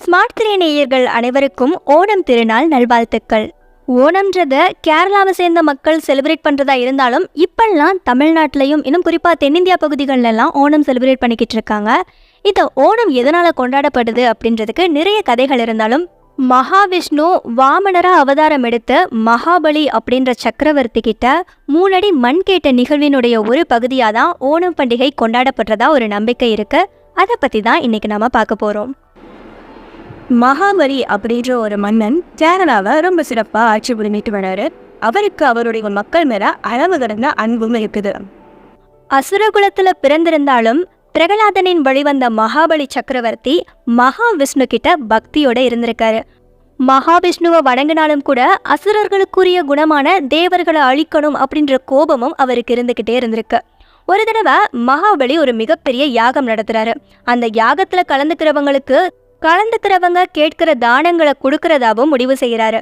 Smart திரை நேயர்கள் அனைவருக்கும் ஓணம் திருநாள் நல்வாழ்த்துக்கள். ஓணம்ன்றத கேரளாவை சேர்ந்த மக்கள் செலிப்ரேட் பண்ணுறதா இருந்தாலும் இப்பெல்லாம் தமிழ்நாட்டிலையும் இன்னும் குறிப்பாக தென்னிந்தியா பகுதிகளெல்லாம் ஓணம் செலிப்ரேட் பண்ணிக்கிட்டு இருக்காங்க. இந்த ஓணம் எதனால் கொண்டாடப்படுது அப்படின்றதுக்கு நிறைய கதைகள் இருந்தாலும் மகாவிஷ்ணு வாமனரா அவதாரம் எடுத்த மகாபலி அப்படின்ற சக்கரவர்த்தி கிட்ட மூணடி மண் கேட்ட நிகழ்வினுடைய ஒரு பகுதியாக தான் ஓணம் பண்டிகை கொண்டாடப்படுறதா ஒரு நம்பிக்கை இருக்குது அதை பற்றி தான் இன்னைக்கு நாம் பார்க்க போகிறோம் மகாபலி அப்படின்ற ஒரு மன்னன் கேரளாவை ரொம்ப சிறப்பாக ஆட்சி புரிஞ்சிட்டு வராரு அவருக்கு அவருடைய மக்கள் மேல அளவு கடந்த அன்பும் இருக்குது. அசுரகுலத்துல பிறந்திருந்தாலும் பிரகலாதனின் வழிவந்த மகாபலி சக்கரவர்த்தி மகாவிஷ்ணு கிட்ட பக்தியோட இருந்திருக்காரு. மகாவிஷ்ணுவை வணங்கினாலும் கூட அசுரர்களுக்குரிய குணமான தேவர்களை அழிக்கணும் அப்படின்ற கோபமும் அவருக்கு இருந்துக்கிட்டே இருந்திருக்கு. ஒரு தடவை மகாபலி ஒரு மிகப்பெரிய யாகம் நடத்துறாரு. அந்த யாகத்துல கலந்துக்கிறவங்களுக்கு கலந்துக்கிறவங்க கேட்கிற தானங்களை கொடுக்கறதாவும் முடிவு செய்கிறாரு.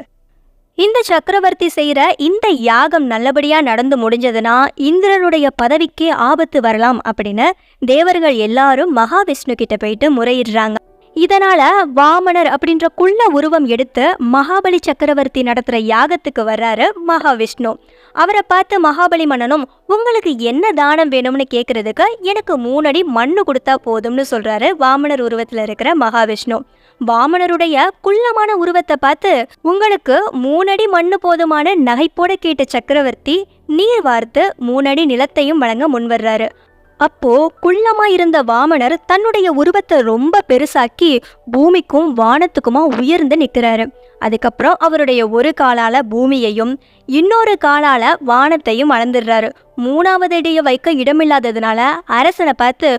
இந்த சக்கரவர்த்தி செய்கிற இந்த யாகம் நல்லபடியா நடந்து முடிஞ்சதுன்னா இந்திரனுடைய பதவிக்கே ஆபத்து வரலாம் அப்படின்னு தேவர்கள் எல்லாரும் மகாவிஷ்ணு கிட்ட போயிட்டு முறையிடுறாங்க. இதனால வாமனர் அப்படின்ற குள்ள உருவம் எடுத்து மகாபலி சக்கரவர்த்தி நடத்துற யாகத்துக்கு வர்றாரு மகாவிஷ்ணு. அவரை பார்த்து மகாபலி மன்னனும் உங்களுக்கு என்ன தானம் வேணும்னு கேட்கறதுக்கு எனக்கு மூணடி மண்ணு கொடுத்தா போதும்னு சொல்றாரு வாமனர் உருவத்தில் இருக்கிற மகாவிஷ்ணு. வாமனருடைய குள்ளமான உருவத்தை பார்த்து உங்களுக்கு மூணடி மண்ணு போதுமான நகைப்போட கேட்ட சக்கரவர்த்தி நீர் வார்த்து மூணடி நிலத்தையும் வழங்க முன்வர்றாரு. அப்போ குள்ளமா இருந்த வாமனர் தன்னுடைய உருவத்தை ரொம்ப பெருசாக்கி பூமிக்கும் வானத்துக்குமா உயர்ந்து நிற்கிறாரு. அதுக்கப்புறம் அவருடைய ஒரு காலால பூமியையும் இன்னொரு காலால வானத்தையும் அளந்துடுறாரு. மூணாவது அடியை வைக்க இடமில்லாததுனால அரசனை பார்த்து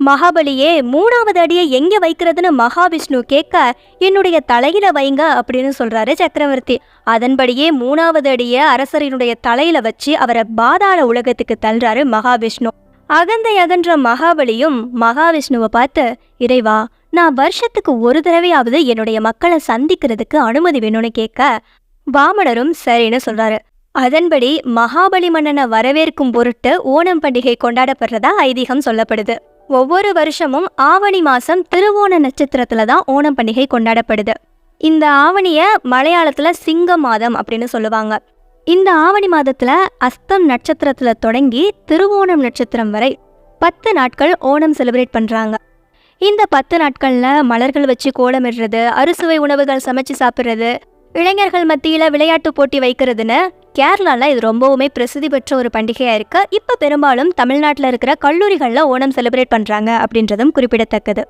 மகாபலியே மூணாவது அடியை எங்கே வைக்கிறதுன்னு மகாவிஷ்ணு கேட்க என்னுடைய தலையில வைங்க அப்படின்னு சொல்றாரு சக்கரவர்த்தி. அதன்படியே மூணாவது அடியை அரசரினுடைய தலையில வச்சு அவரை பாதாள உலகத்துக்கு தள்ளுறாரு மகாவிஷ்ணு. அகந்தை அகன்ற மகாபலியும் மகாவிஷ்ணுவை பார்த்து இறைவா நான் வருஷத்துக்கு ஒரு தடவையாவது என்னுடைய மக்களை சந்திக்கிறதுக்கு அனுமதி வேணும்னு கேட்க வாமனரும் சரின்னு சொல்றாரு. அதன்படி மகாபலி மன்னனை வரவேற்கும் பொருட்டு ஓணம் பண்டிகை கொண்டாடப்படுறதா ஐதீகம் சொல்லப்படுது. ஒவ்வொரு வருஷமும் ஆவணி மாசம் திருவோண நட்சத்திரத்துல தான் ஓணம் பண்டிகை கொண்டாடப்படுது. இந்த ஆவணிய மலையாளத்துல சிங்க மாதம் அப்படின்னு சொல்லுவாங்க. இந்த ஆவணி மாதத்தில் அஸ்தம் நட்சத்திரத்தில் தொடங்கி திருவோணம் நட்சத்திரம் வரை பத்து நாட்கள் ஓணம் செலிப்ரேட் பண்ணுறாங்க இந்த பத்து நாட்களில் மலர்கள் வச்சு கோலமிடுறது அறுசுவை உணவுகள் சமைச்சு சாப்பிட்றது இளைஞர்கள் மத்தியில் விளையாட்டு போட்டி வைக்கிறதுன்னு கேரளாவில் இது ரொம்பவுமே பிரசித்தி பெற்ற ஒரு பண்டிகையாக இருக்குது இப்போ பெரும்பாலும் தமிழ்நாட்டில் இருக்கிற கல்லூரிகளில் ஓணம் செலிப்ரேட் பண்ணுறாங்க அப்படின்றதும் குறிப்பிடத்தக்கது.